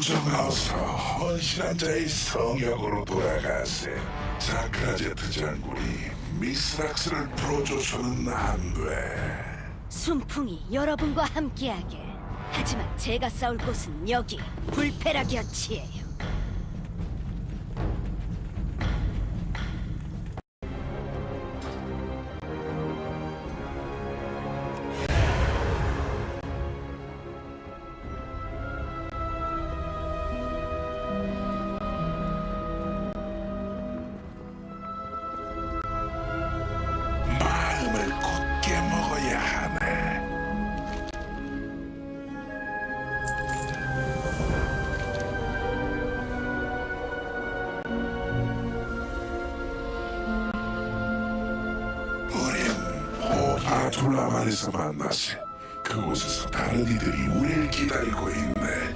부정하서 헌신한 자의 성역으로 돌아가세 자크라제트 장군이 미스락스를 풀어줘서는 안돼 순풍이 여러분과 함께하게. 하지만 제가 싸울 곳은 여기 곁이에요. 포아툴라만에서 만났어 그곳에서 다른 이들이 우리를 기다리고 있네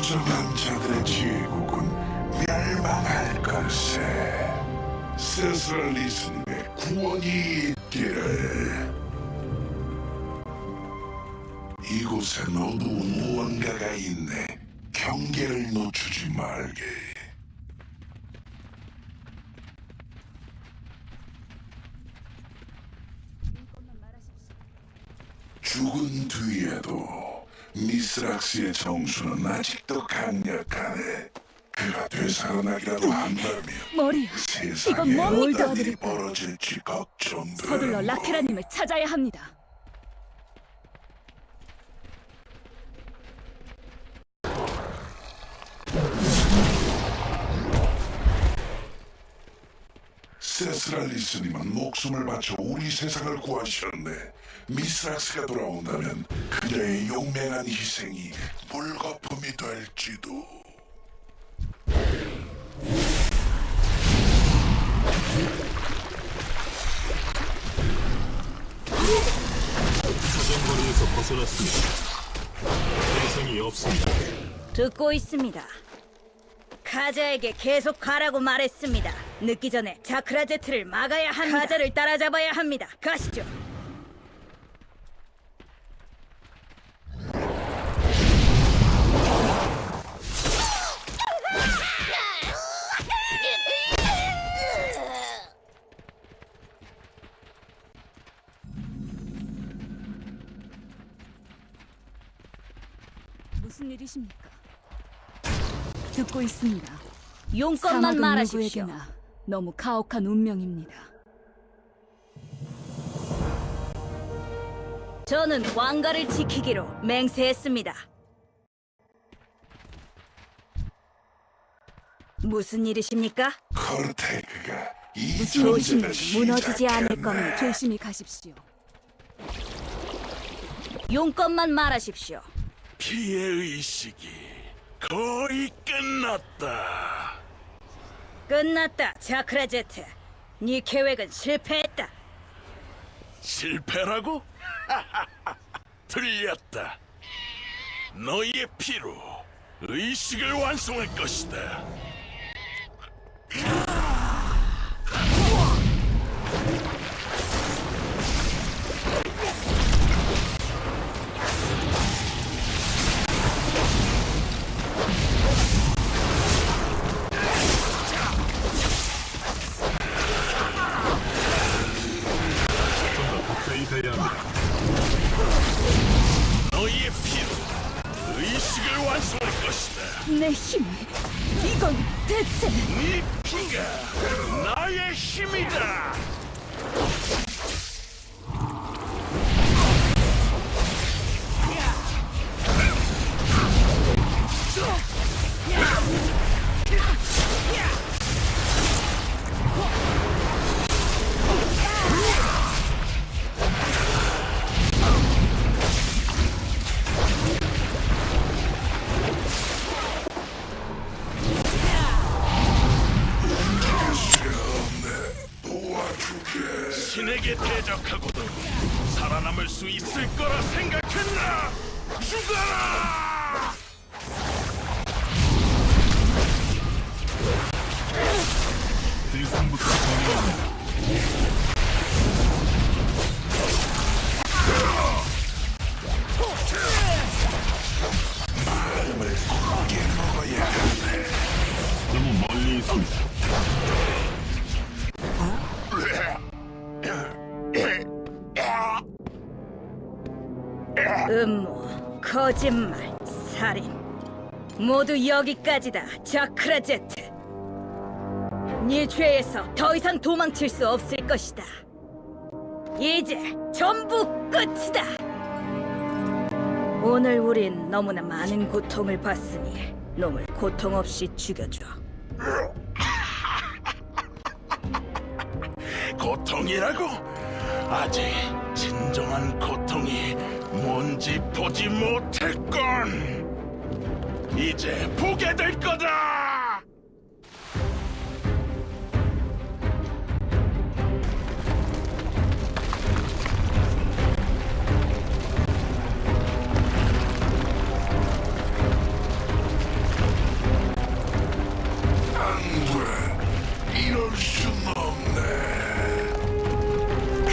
부정한 자들의 제국은 멸망할 걸세 스스로 리스님의 구원이 있기를. 이곳에 어두운 무언가가 있네. 경계를 놓치지 말게. 죽은 뒤에도 미스락스의 정수는 아직도 강력하네. 그가 되살아나기라도 한다면 머리야. 세상에 이건 뭡니까? 어떤 일이 벌어질지 걱정돼. 서둘러 라케라님을 찾아야 합니다. 세스랄리스님은 목숨을 바쳐 우리 세상을 구하셨네. 미스락스가 돌아온다면 그녀의 용맹한 희생이 물거품이 될지도. 사정거리에서 벗어났습니다. 대상이 없습니다. 듣고 있습니다. 카자에게 계속 가라고 말했습니다. 늦기 전에 자크라 제트를 막아야 합니다. 카자를 따라잡아야 합니다. 가시죠. 무슨 일이십니까? 듣고 있습니다. 용건만 말하십시오. 누구에게나 너무 가혹한 운명입니다. 저는 왕가를 지키기로 맹세했습니다. 무슨 일이십니까? 코르테그가 이 일이신지 무너지지 않을. 겁니다. 조심히 가십시오. 용건만 말하십시오. 피해 의식이 거의 끝났다. 끝났다, 자크라 제트. 네 계획은 실패했다. 실패라고? 틀렸다. 너희의 피로 의식을 완성할 것이다. 너희의 피로 의식을 완성할 것이다. 내 힘. 이건 대체 네 피가 나의 힘이다. 음모, 거짓말, 살인. 모두 여기까지다. 자크라 제트. 네 죄에서 더 이상 도망칠 수 없을 것이다. 이제 전부 끝이다. 오늘 우린 너무나 많은 고통을 받으니 놈을 고통 없이 죽여줘. 고통이라고? 아직 진정한 고통이 뭔지 보지 못했건 이제 보게 될 거다.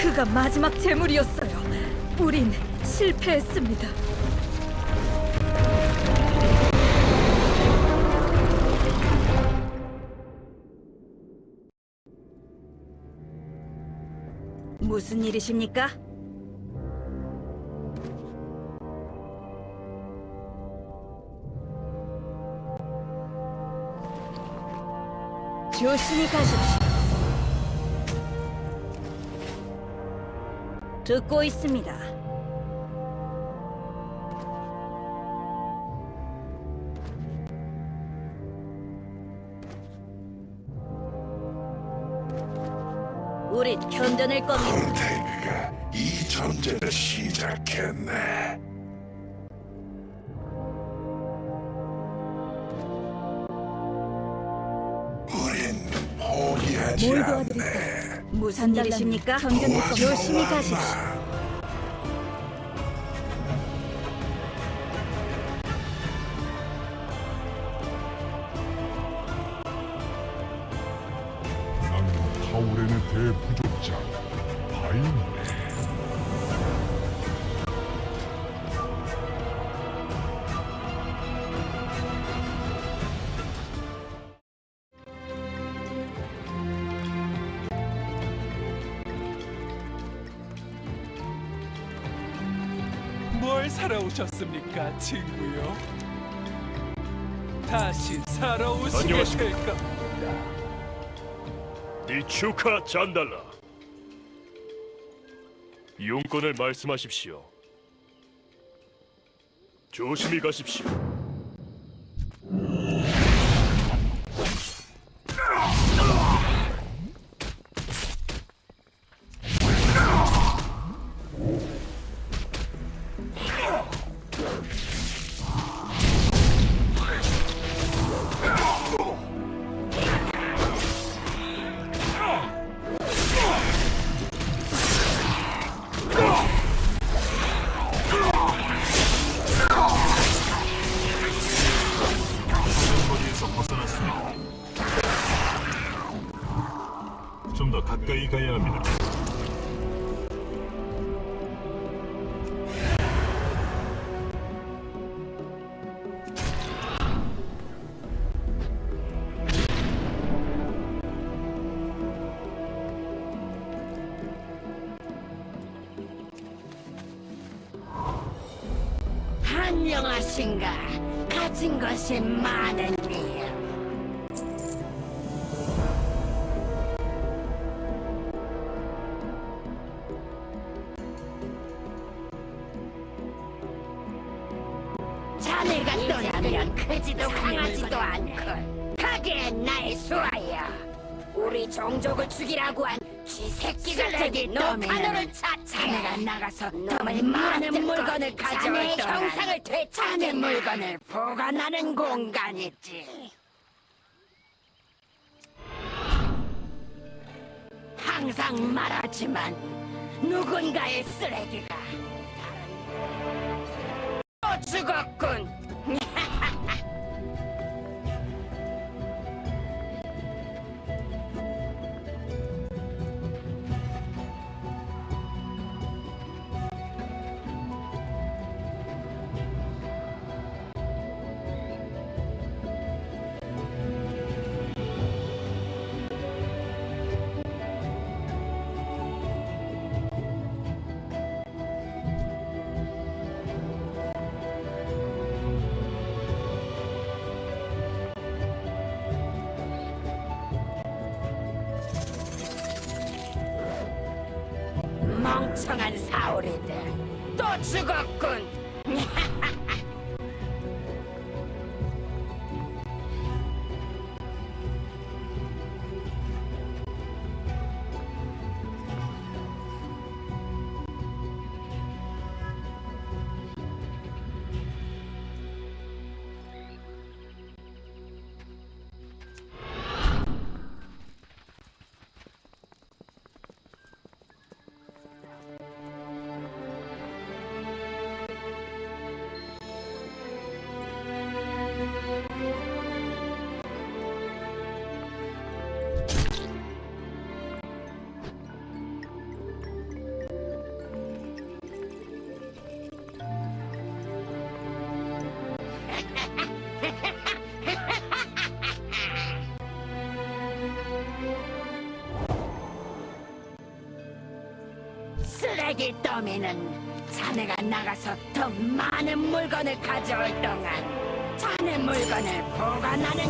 그가 마지막 재물이었어요. 우린 실패했습니다. 무슨 일이십니까? 조심히 가십시오. 듣고 있습니다. 우린 견뎌낼 겁니다. 콘테이크가 이 전쟁을 시작했네. 우린 포기하지 뭘 않네. 도와드릴까요? 무슨 일이십니까? 견뎌낼 겁니다. 조심히 가십시오. 타우렌의 대부족자 바인이네. 뭘 사러 오셨습니까, 친구요? 다시 사러 오시게 안녕하십니까. 될 겁니다. 니추카 잔달라. 용건을 말씀하십시오. 조심히 가십시오. 좀 더 가까이 가야 합니다. 안녕하신가? 가진 것이 많은 노파노를 찾 자네가 나가서 더 많은 물건을 가져올 동안 형상을 되찾는 물건을 보관하는 공간이지. 항상 말하지만 누군가의 쓰레기가 또 죽었군 멍청한 사오리들. 또 죽었군 쓰레기 더미는 자네가 나가서 더 많은 물건을 가져올 동안 자네 물건을 보관하는